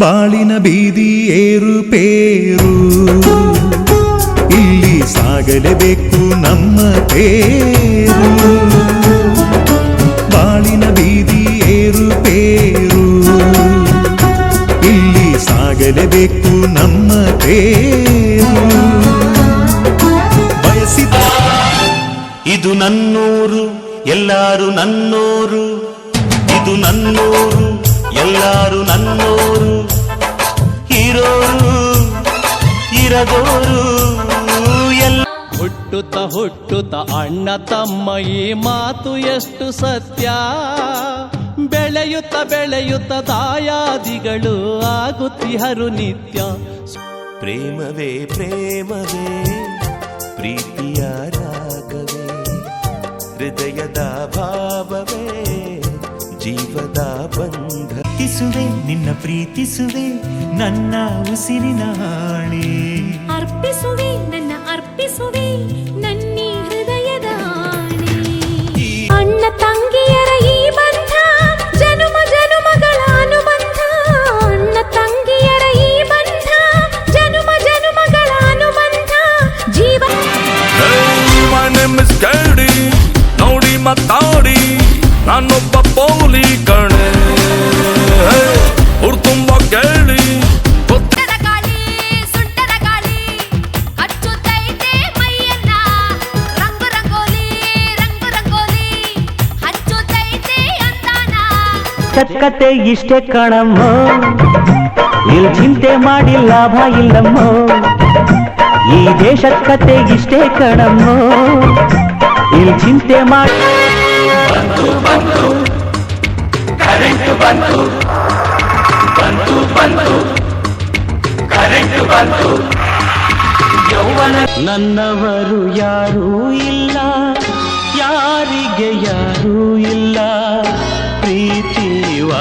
ಬಾಳಿನ ಬೀದಿ ಏರುಪೇರು ಇಲ್ಲಿ ಸಾಗಲೇಬೇಕು ನಮ್ಮ ಪೇರು ಬಾಳಿನ ಬೀದಿ ಏರುಪೇರು ಇಲ್ಲಿ ಸಾಗಲೇಬೇಕು ನಮ್ಮ ತೇರು. ಬಯಸಿದ ಇದು ನನ್ನೂರು, ಎಲ್ಲರೂ ನನ್ನೂರು. ಇದು ನನ್ನೂರು. ಎಲ್ಲಾರು ನನ್ನೋರು ಇರೋರು ಇರಗೋರು ಎಲ್ಲ ಹುಟ್ಟುತ್ತ ಹುಟ್ಟುತ್ತ ಅಣ್ಣ ತಮ್ಮ ಈ ಮಾತು ಎಷ್ಟು ಸತ್ಯ? ಬೆಳೆಯುತ್ತ ಬೆಳೆಯುತ್ತ ದಾಯಾದಿಗಳು ಆಗುತ್ತಿಹರು ನಿತ್ಯ. ಪ್ರೇಮವೇ ಪ್ರೇಮವೇ ಪ್ರೀತಿಯ ರಾಗವೇ ಹೃದಯದ ಭಾವವೇ ಜೀವದ ಬಂಧ ಪ್ರೀತಿಸುವೆ ನಿನ್ನ ಪ್ರೀತಿಸುವೆ ನನ್ನ ಉಸಿರಿನ ಹಾಳೆ. ಅರ್ಪಿಸುವೆ ನನ್ನ ಅರ್ಪಿಸುವೆ ನನ್ನಿ ಹೃದಯದ. ಅಣ್ಣ ತಂಗಿಯರ ಈ ಬಂಧ ಜನುಮ ಜನುಮಗಳ ಅನುಬಂಧ. ಅಣ್ಣ ತಂಗಿಯರ ಈ ಬಂಧ ಜನುಮ ಜನುಮಗಳ ಅನುಬಂಧ. ಜೀವ my name is Gary. ನೋಡಿ ಮಾತಾಡಿ ನಾನೊಬ್ಬ ಪೌಲಿ ಕಣೆ. ಚಕ್ಕತೆ ಇಷ್ಟೇ ಕಣಮ್ಮ ಇಲ್ಲಿ ಚಿಂತೆ ಮಾಡಿ ಲಾಭ ಇಲ್ಲಮ್ಮ ಈ ದೇಶದ ಕತೆ ಇಷ್ಟೇ ಕಣಮ್ಮ ಇಲ್ಲಿ ಚಿಂತೆ ಮಾಡಿ ನನ್ನವರು ಯಾರೂ ಇಲ್ಲ ಯಾರಿಗೆ ಯಾರೂ ಇಲ್ಲ ಪ್ರೀತಿ